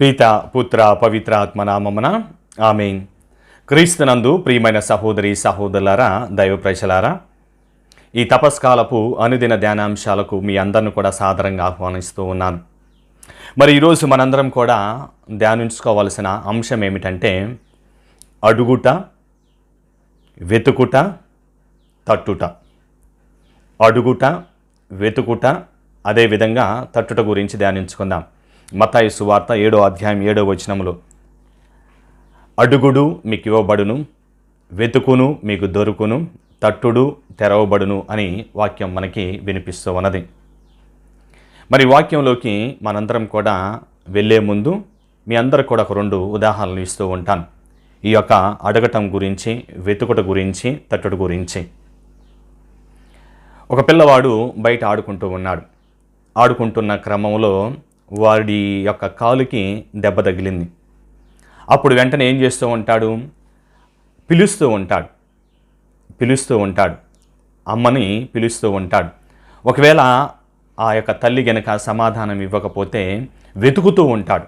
పిత పుత్ర పవిత్ర ఆత్మనామమున ఆమెన్. క్రీస్తునందు ప్రియమైన సహోదరి సహోదరులారా దైవ ప్రజలారా ఈ తపస్కాలపు అనుదిన ధ్యానాంశాలకు మీ అందరిని కూడా సాదరంగా ఆహ్వానిస్తూ ఉన్నాను. మరి ఈరోజు మనందరం కూడా ధ్యానించుకోవాల్సిన అంశం ఏమిటంటే అడుగుట వెతుకుట తట్టుట. అడుగుట వెతుకుట అదేవిధంగా తట్టుట గురించి ధ్యానించుకుందాం. మతాయి సువార్త ఏడో అధ్యాయం ఏడో వచనములో. అడుగుడు మీకు ఇవ్వబడును వెతుకును మీకు దొరుకును తట్టుడు తెరవబడును అని వాక్యం మనకి వినిపిస్తూ ఉన్నది మరి వాక్యంలోకి మనందరం కూడా వెళ్ళే ముందు మీ అందరు కూడా ఒక రెండు ఉదాహరణలు ఇస్తూ ఉంటాను. ఈ యొక్క అడగటం గురించి వెతుకుట గురించి తట్టుడు గురించి. ఒక పిల్లవాడు బయట ఆడుకుంటూ ఉన్నాడు. ఆడుకుంటున్న క్రమంలో వాడి యొక్క కాలుకి దెబ్బ తగిలింది. అప్పుడు వెంటనే ఏం చేస్తూ ఉంటాడు? పిలుస్తూ ఉంటాడు. పిలుస్తూ ఉంటాడు. అమ్మని పిలుస్తూ ఉంటాడు. ఒకవేళ ఆ యొక్క తల్లి గనక సమాధానం ఇవ్వకపోతే వెతుకుతూ ఉంటాడు.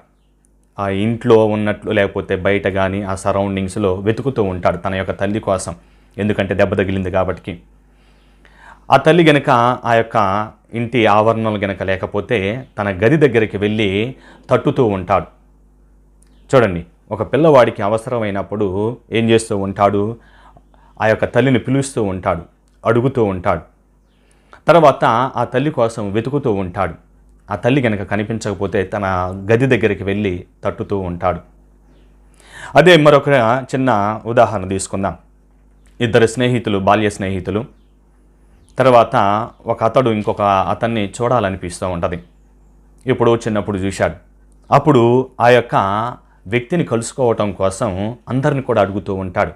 ఆ ఇంట్లో ఉన్నట్లు లేకపోతే బయట కానీ ఆ సరౌండింగ్స్లో వెతుకుతూ ఉంటాడు తన యొక్క తల్లి కోసం. ఎందుకంటే దెబ్బ తగిలింది కాబట్టి. ఆ తల్లి గనక ఆ యొక్క ఇంటి ఆవరణలు గనక లేకపోతే తన గది దగ్గరికి వెళ్ళి తట్టుతూ ఉంటాడు. చూడండి ఒక పిల్లవాడికి అవసరమైనప్పుడు ఏం చేస్తూ ఉంటాడు? ఆ యొక్క తల్లిని పిలుస్తూ ఉంటాడు అడుగుతూ ఉంటాడు. తర్వాత ఆ తల్లి కోసం వెతుకుతూ ఉంటాడు. ఆ తల్లి కనుక కనిపించకపోతే తన గది దగ్గరికి వెళ్ళి తట్టుతూ ఉంటాడు. అదే మరొక చిన్న ఉదాహరణ తీసుకుందాం. ఇద్దరు స్నేహితులు బాల్య స్నేహితులు. తర్వాత ఒక అతడు ఇంకొక అతన్ని చూడాలనిపిస్తూ ఉంటుంది. ఇప్పుడు చిన్నప్పుడు చూశాడు. అప్పుడు ఆ యొక్క వ్యక్తిని కలుసుకోవటం కోసం అందరిని కూడా అడుగుతూ ఉంటాడు.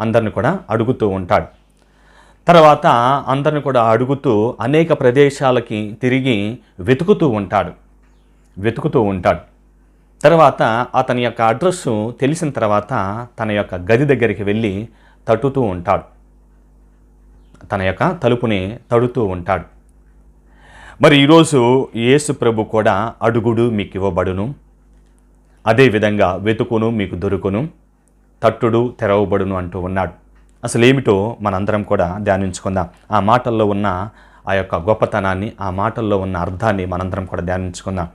అందరిని కూడా అడుగుతూ ఉంటాడు. తర్వాత అందరిని కూడా అడుగుతూ అనేక ప్రదేశాలకి తిరిగి వెతుకుతూ ఉంటాడు. వెతుకుతూ ఉంటాడు. తర్వాత అతని యొక్క అడ్రస్సు తెలిసిన తర్వాత తన యొక్క గది దగ్గరికి వెళ్ళి తట్టుతూ ఉంటాడు. తన యొక్క తలుపుని తడుతూ ఉంటాడు. మరి ఈరోజు యేసు ప్రభు కూడా అడుగుడు మీకు ఇవ్వబడును. అదేవిధంగా వెతుకును మీకు దొరుకును. తట్టుడు తెరవబడును అంటూ ఉన్నాడు. అసలు ఏమిటో మనందరం కూడా ధ్యానించుకుందాం. ఆ మాటల్లో ఉన్న ఆ యొక్క గొప్పతనాన్ని ఆ మాటల్లో ఉన్న అర్థాన్ని మనందరం కూడా ధ్యానించుకుందాం.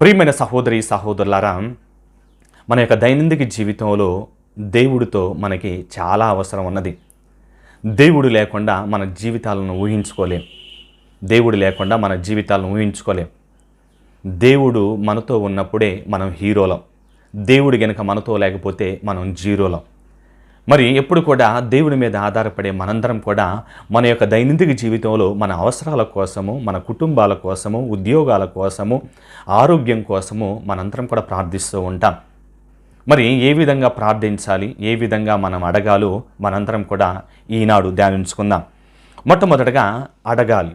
ప్రియమైన సహోదరి సహోదరులారా మన యొక్క దైనందిక జీవితంలో దేవుడితో మనకి చాలా అవసరం ఉన్నది. దేవుడు లేకుండా మన జీవితాలను ఊహించుకోలేం. దేవుడు లేకుండా మన జీవితాలను ఊహించుకోలేం. దేవుడు మనతో ఉన్నప్పుడే మనం హీరోలం. దేవుడు గనక మనతో లేకపోతే మనం జీరోలం. మరి ఎప్పుడు కూడా దేవుడి మీద ఆధారపడే మనందరం కూడా మన యొక్క దైనందిక జీవితంలో మన అవసరాల కోసము మన కుటుంబాల కోసము ఉద్యోగాల కోసము ఆరోగ్యం కోసము మనందరం కూడా ప్రార్థిస్తూ ఉంటాం. మరి ఏ విధంగా ప్రార్థించాలి? ఏ విధంగా మనం అడగాలో మనందరం కూడా ఈనాడు ధ్యానించుకుందాం. మొట్టమొదటగా అడగాలి.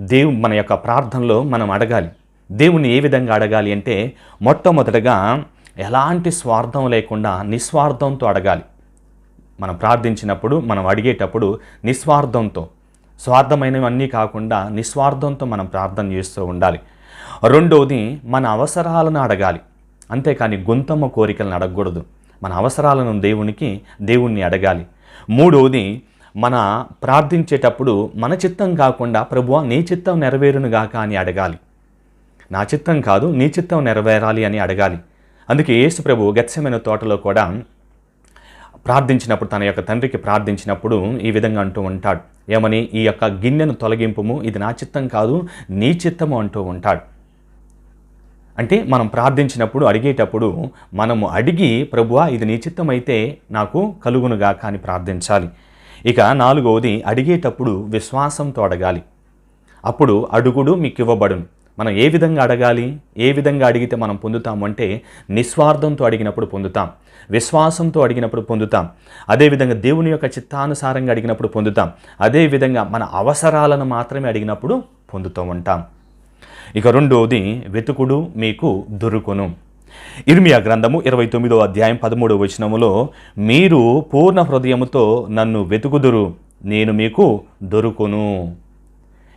దేవు మన యొక్క ప్రార్థనలో మనం అడగాలి. దేవుణ్ణి ఏ విధంగా అడగాలి అంటే మొట్టమొదటగా ఎలాంటి స్వార్థం లేకుండా నిస్వార్థంతో అడగాలి. మనం ప్రార్థించినప్పుడు మనం అడిగేటప్పుడు నిస్వార్థంతో స్వార్థమైనవన్నీ కాకుండా నిస్వార్థంతో మనం ప్రార్థన చేస్తూ ఉండాలి. రెండవది మన అవసరాలను అడగాలి. అంతేకాని గుంతమ్మ కోరికలను అడగకూడదు. మన అవసరాలను దేవునికి దేవుణ్ణి అడగాలి. మూడవది మన ప్రార్థించేటప్పుడు మన చిత్తం కాకుండా ప్రభువ నీ చిత్తం నెరవేరునుగాక అని అడగాలి. నా చిత్తం కాదు నీ చిత్తం నెరవేరాలి అని అడగాలి. అందుకే యేసు ప్రభు గత్సమైన తోటలో కూడా ప్రార్థించినప్పుడు తన యొక్క తండ్రికి ప్రార్థించినప్పుడు ఈ విధంగా అంటూ ఉంటాడు. ఏమని? ఈ యొక్క గిన్నెను తొలగింపుము. ఇది నా చిత్తం కాదు నీ చిత్తము అంటూ ఉంటాడు. అంటే మనం ప్రార్థించినప్పుడు అడిగేటప్పుడు మనము అడిగి ప్రభువా ఇది నీ నాకు కలుగునుగా కానీ ప్రార్థించాలి. ఇక నాలుగవది అడిగేటప్పుడు విశ్వాసంతో అడగాలి అప్పుడు అడుగుడు మీకు ఇవ్వబడును మనం ఏ విధంగా అడగాలి? ఏ విధంగా అడిగితే మనం పొందుతాము అంటే నిస్వార్థంతో అడిగినప్పుడు పొందుతాం. విశ్వాసంతో అడిగినప్పుడు పొందుతాం. అదేవిధంగా దేవుని యొక్క చిత్తానుసారంగా అడిగినప్పుడు పొందుతాం. అదేవిధంగా మన అవసరాలను మాత్రమే అడిగినప్పుడు పొందుతూ ఉంటాం. ఇక రెండవది వెతుకుడు మీకు దొరుకును. ఇర్మియా గ్రంథము ఇరవై తొమ్మిదో అధ్యాయం పదమూడవ వచనములో మీరు పూర్ణ హృదయముతో నన్ను వెతుకుదురు నేను మీకు దొరుకును.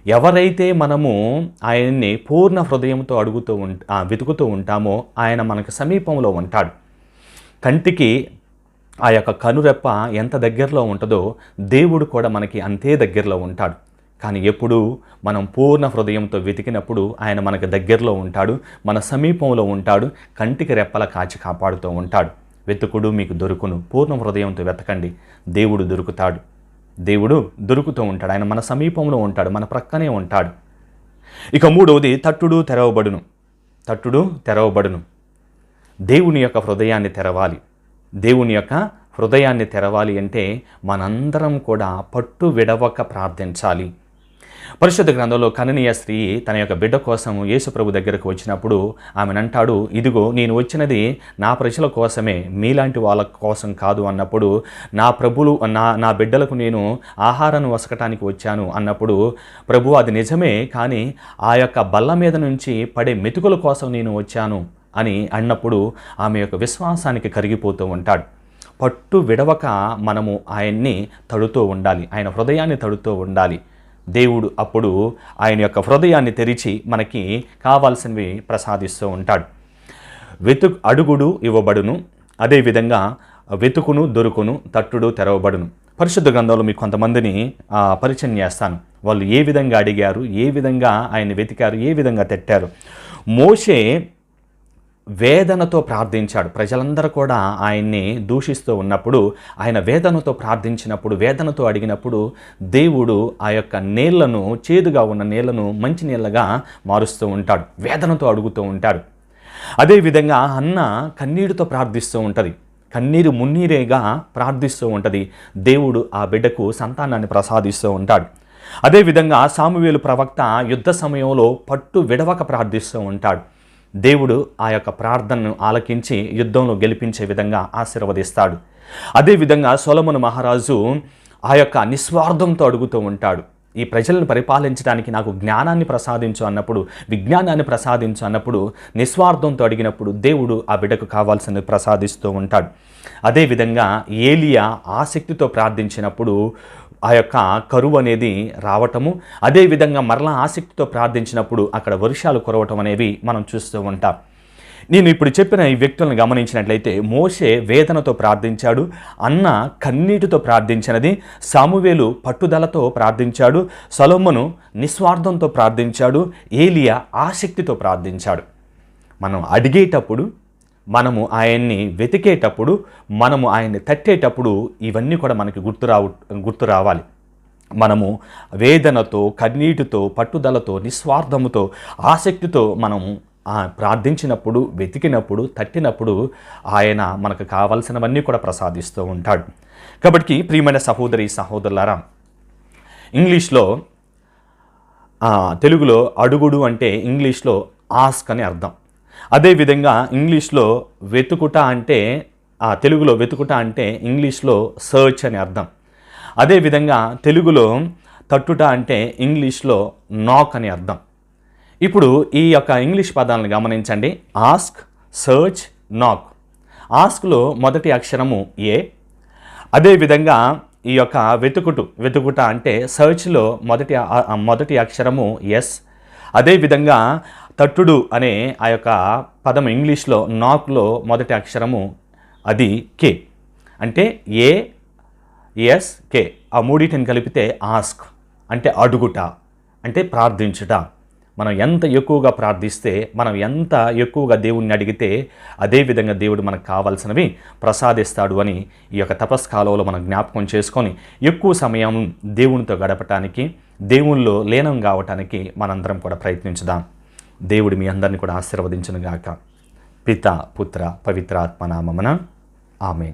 ఎవరైతే మనము ఆయన్ని పూర్ణ హృదయంతో అడుగుతూ ఉం వెతుకుతూ ఉంటామో ఆయన మనకు సమీపంలో ఉంటాడు. కంటికి ఆ యొక్క కనురెప్ప ఎంత దగ్గరలో ఉంటుందో దేవుడు కూడా మనకి అంతే దగ్గరలో ఉంటాడు. కానీ ఎప్పుడు మనం పూర్ణ హృదయంతో వెతికినప్పుడు ఆయన మనకు దగ్గరలో ఉంటాడు మన సమీపంలో ఉంటాడు కంటికి రెప్పల కాచి కాపాడుతూ ఉంటాడు. వెతుకుడు మీకు దొరుకును. పూర్ణ హృదయంతో వెతకండి. దేవుడు దొరుకుతాడు. దేవుడు దొరుకుతూ ఉంటాడు. ఆయన మన సమీపంలో ఉంటాడు మన ప్రక్కనే ఉంటాడు. ఇక మూడవది తట్టుడు తెరవబడును. తట్టుడు తెరవబడును. దేవుని యొక్క హృదయాన్ని తెరవాలి. దేవుని యొక్క హృదయాన్ని తెరవాలి అంటే మనందరం కూడా పట్టు విడవక ప్రార్థించాలి. పరిశుద్ధ గ్రంథంలో కననీయ స్త్రీ తన యొక్క బిడ్డ కోసం యేసుప్రభు దగ్గరకు వచ్చినప్పుడు ఆమెనంటాడు ఇదిగో నేను వచ్చినది నా ప్రజల కోసమే మీలాంటి వాళ్ళ కోసం కాదు అన్నప్పుడు నా ప్రభులు నా నా బిడ్డలకు నేను ఆహారాన్ని వసకటానికి వచ్చాను అన్నప్పుడు ప్రభు అది నిజమే కానీ ఆ యొక్క బల్ల మీద నుంచి పడే మెతుకుల కోసం నేను వచ్చాను అని అన్నప్పుడు ఆమె యొక్క విశ్వాసానికి కరిగిపోతూ ఉంటాడు. పట్టు విడవక మనము ఆయన్ని తడుతూ ఉండాలి ఆయన హృదయాన్ని తడుతూ ఉండాలి. దేవుడు అప్పుడు ఆయన యొక్క హృదయాన్ని తెరిచి మనకి కావాల్సినవి ప్రసాదిస్తూ ఉంటాడు. వెతుకు అడుగుడు ఇవ్వబడును అదేవిధంగా వెతుకును దొరుకును తట్టుడు తెరవబడును. పరిశుద్ధ గ్రంథంలో మీకు కొంతమందిని పరిచయం చేస్తాను. వాళ్ళు ఏ విధంగా అడిగారు ఏ విధంగా ఆయన వెతికారు ఏ విధంగా తట్టారు. మోషే వేదనతో ప్రార్థించాడు. ప్రజలందరూ కూడా ఆయన్ని దూషిస్తూ ఉన్నప్పుడు ఆయన వేదనతో ప్రార్థించినప్పుడు వేదనతో అడిగినప్పుడు దేవుడు ఆ యొక్క నీళ్ళను చేదుగా ఉన్న నీళ్ళను మంచి నీళ్ళగా మారుస్తూ ఉంటాడు. వేదనతో అడుగుతూ ఉంటాడు. అదేవిధంగా అన్న కన్నీటితో ప్రార్థిస్తూ ఉంటుంది. కన్నీరు మున్నీరేగా ప్రార్థిస్తూ ఉంటుంది. దేవుడు ఆ బిడ్డకు సంతానాన్ని ప్రసాదిస్తూ ఉంటాడు. అదేవిధంగా సామువేలు ప్రవక్త యుద్ధ సమయంలో పట్టు విడవక ప్రార్థిస్తూ ఉంటాడు. దేవుడు ఆ యొక్క ప్రార్థనను ఆలకించి యుద్ధంలో గెలిపించే విధంగా ఆశీర్వదిస్తాడు. అదేవిధంగా సొలమును మహారాజు ఆ యొక్క నిస్వార్థంతో అడుగుతూ ఉంటాడు. ఈ ప్రజలను పరిపాలించడానికి నాకు జ్ఞానాన్ని ప్రసాదించు అన్నప్పుడు విజ్ఞానాన్ని ప్రసాదించు అన్నప్పుడు నిస్వార్థంతో అడిగినప్పుడు దేవుడు ఆ బిడ్డకు కావాల్సింది ప్రసాదిస్తూ ఉంటాడు. అదేవిధంగా ఏలియా ఆసక్తితో ప్రార్థించినప్పుడు ఆ యొక్క కరువు అనేది రావటము. అదేవిధంగా మరలా ఆసక్తితో ప్రార్థించినప్పుడు అక్కడ వర్షాలు కురవటం అనేవి మనం చూస్తూ ఉంటాం. నేను ఇప్పుడు చెప్పిన ఈ వ్యక్తులను గమనించినట్లయితే మోషే వేదనతో ప్రార్థించాడు అన్న కన్నీటితో ప్రార్థించినది సామువేలు పట్టుదలతో ప్రార్థించాడు సలోమను నిస్వార్థంతో ప్రార్థించాడు ఏలియా ఆసక్తితో ప్రార్థించాడు. మనం అడిగేటప్పుడు మనము ఆయన్ని వెతికేటప్పుడు మనము ఆయన్ని తట్టేటప్పుడు ఇవన్నీ కూడా మనకి గుర్తు రావు గుర్తు రావాలి. మనము వేదనతో కన్నీటితో పట్టుదలతో నిస్వార్థముతో ఆసక్తితో మనము ప్రార్థించినప్పుడు వెతికినప్పుడు తట్టినప్పుడు ఆయన మనకు కావలసినవన్నీ కూడా ప్రసాదిస్తూ ఉంటాడు. కాబట్టి ప్రియమైన సహోదరి సహోదరులారా ఇంగ్లీష్లో తెలుగులో అడుగుడు అంటే ఇంగ్లీష్లో ఆస్క్ అని అర్థం. అదేవిధంగా ఇంగ్లీష్లో వెతుకుట అంటే ఆ, తెలుగులో వెతుకుట అంటే ఇంగ్లీష్లో సర్చ్ అని అర్థం. అదేవిధంగా తెలుగులో తట్టుట అంటే ఇంగ్లీష్లో నాక్ అని అర్థం. ఇప్పుడు ఈ యొక్క ఇంగ్లీష్ పదాలను గమనించండి. ఆస్క్ సర్చ్ నాక్ ఆస్క్లో మొదటి అక్షరము ఏ? అదేవిధంగా ఈ యొక్క వెతుకుటు వెతుకుట అంటే సర్చ్లో మొదటి మొదటి అక్షరము ఎస్ అదేవిధంగా తట్టుడు అనే ఆ యొక్క పదం ఇంగ్లీష్లో నాక్లో మొదటి అక్షరము అది కే. అంటే ఏ ఎస్ కే. ఆ మూడింటిని కలిపితే ఆస్క్. అంటే అడుగుట. అంటే ప్రార్థించుట. మనం ఎంత ఎక్కువగా ప్రార్థిస్తే మనం ఎంత ఎక్కువగా దేవుణ్ణి అడిగితే అదే విధంగా దేవుడు మనకు కావాల్సినవి ప్రసాదిస్తాడు అని ఈ యొక్క తపస్కాలంలో మనం జ్ఞాపకం చేసుకొని ఎక్కువ సమయం దేవునితో గడపటానికి దేవునిలో లీనం కావటానికి మనందరం కూడా ప్రయత్నించుదాం. దేవుడు మీ అందరిని కూడా ఆశీర్వదించను గాక పిత పుత్ర పవిత్రాత్మ నామమున. ఆమెన్.